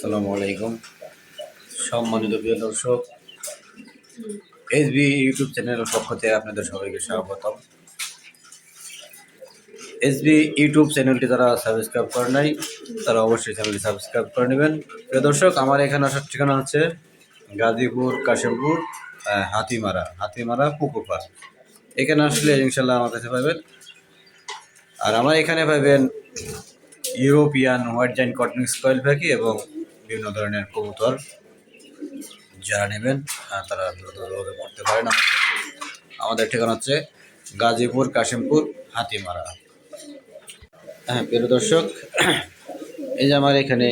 আসসালামু আলাইকুম। সম্মানিত প্রিয় দর্শক, এসবি ইউটিউব চ্যানেলের পক্ষ থেকে আপনাদের সবাইকে স্বাগতম। এসবি ইউটিউব চ্যানেলটি যারা সাবস্ক্রাইব করে নাই, তারা অবশ্যই চ্যানেলটি সাবস্ক্রাইব করে নেবেন। প্রিয় দর্শক, আমার এখানে আসার ঠিকানা হচ্ছে গাজীপুর, কাশিমপুর হাতিমারা হাতিমারা পুকুরপাড় এখানে আসলে ইনশাল্লাহ আমার কাছে পাবেন। আর আমার এখানে পাবেন ইউরোপিয়ান হোয়াইট জাইন কটন স্কয়েল পাখি এবং বিভিন্ন ধরনের কবুতর যারা নেবেন আহ, তারা দ্রুত যোগাযোগ পারেন আমাদের ঠিকানা হচ্ছে গাজীপুর কাশিমপুর হাতিমারা। হ্যাঁ প্রিয় দর্শক এই যে আমার এখানে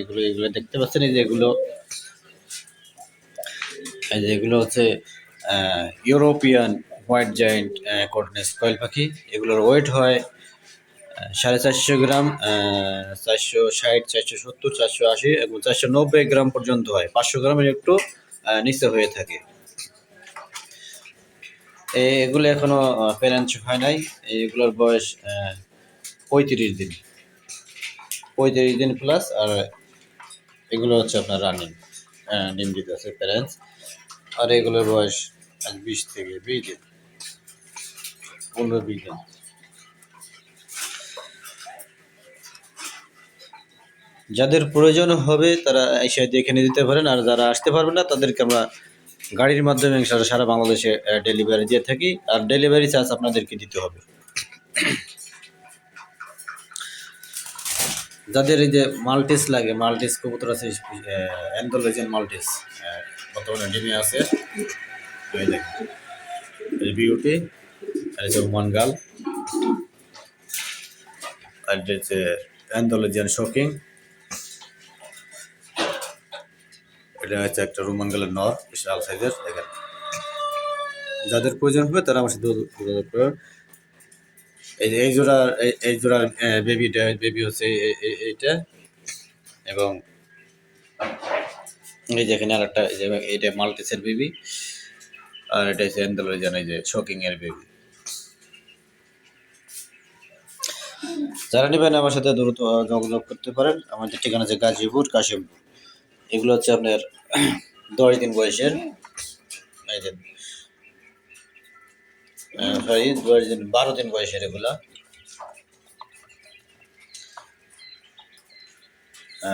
এগুলো এগুলো দেখতে পাচ্ছেন এই যে এগুলো এই যে এগুলো হচ্ছে ইউরোপিয়ান হোয়াইট জায়েন্ট কটন স্কয়েল পাখি। এগুলোর ওয়েট হয় সাড়ে চারশো গ্রাম চারশো ষাট, চারশো সত্তর, চারশো আশি এবং চারশো নব্বই গ্রাম পর্যন্ত হয়। পাঁচশো গ্রামের একটু নিচে হয়ে থাকে। এগুলো এখনও প্যারেন্ট হয় নাই। এগুলোর বয়স পঁয়ত্রিশ দিন। পঁয়ত্রিশ দিন প্লাস আর এগুলো হচ্ছে আপনার রানিং ডিম দিতে আছে প্যারেন্টস আর এগুলোর বয়স বিশ থেকে বিশ দিন। পনেরো বিশ দিন। যাদের প্রয়োজন হবে তারা এসে দেখে নিয়ে দিতে পারেন। আর যারা আসতে পারবেন না, তাদেরকে আমরা গাড়ির মাধ্যমে সারা বাংলাদেশে ডেলিভারি দিয়ে থাকি। আর ডেলিভারি চার্জ আপনাদেরকে দিতে হবে। যাদের এই যে মাল্টিস লাগে মাল্টিস কবুতর আছে অ্যান্ডোলজিয়ান মাল্টিস বর্তমানে ডিমে আছে। বিউটি, আর হচ্ছে ওমান গাল, আর হচ্ছে অ্যান্ডোলজিয়ান শোকিং এটা হচ্ছে একটা রোমান গালের নর বিশাল সাইজের দেখেন। যাদের প্রয়োজন হবে তারা আমার সাথে যোগাযোগ করুন এই যে এই জোড়ার এই- জোড়ার বেবিটা বেবি হচ্ছে এইটা। এবং এই যে এখানে আর একটা এইটা মাল্টিসের বেবি আর এটা হচ্ছে অ্যান্ডোলজিয়ান এই যে শোকিং এর বেবি যারা নেবেন আমার সাথে দ্রুত যোগাযোগ করতে পারেন। আমাদের ঠিকানা আছে গাজীপুর, কাশিমপুর। এগুলো হচ্ছে আপনার দশ দিন বয়সের দিন, বারো দিন বয়সের এগুলা।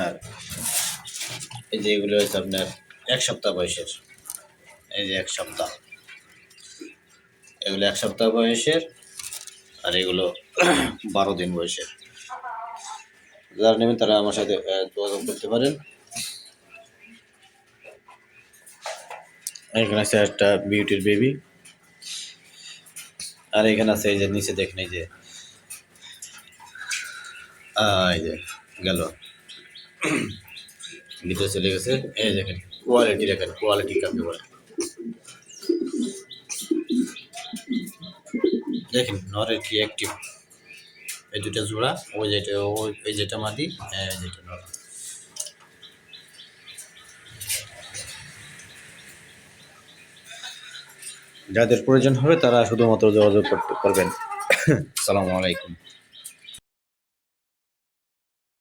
আর এই যে এগুলো হচ্ছে আপনার এক সপ্তাহ বয়সের, এই যে এক সপ্তাহ। এগুলো এক সপ্তাহ বয়সের আর এগুলো বারো দিন বয়সের। যারা নেবেন তারা আমার সাথে যোগাযোগ করতে পারেন। এখানে আছে একটা বিউটির বেবি আর এখানে আছে এই যে নিচে দেখেন এই যে এই যে গেল। ভিতরে চলে গেছে। এই দেখেন কোয়ালিটি দেখেন কোয়ালিটি কাকে বলে দেখেন নরের কি অ্যাক্টিভ এই দুটা জোড়া, ওই যেটা ওই যেটা মাদি এই যেটা নর। যাদের প্রয়োজন হবে তারা শুধুমাত্র যোগাযোগ করতে করবেন আসসালামু আলাইকুম।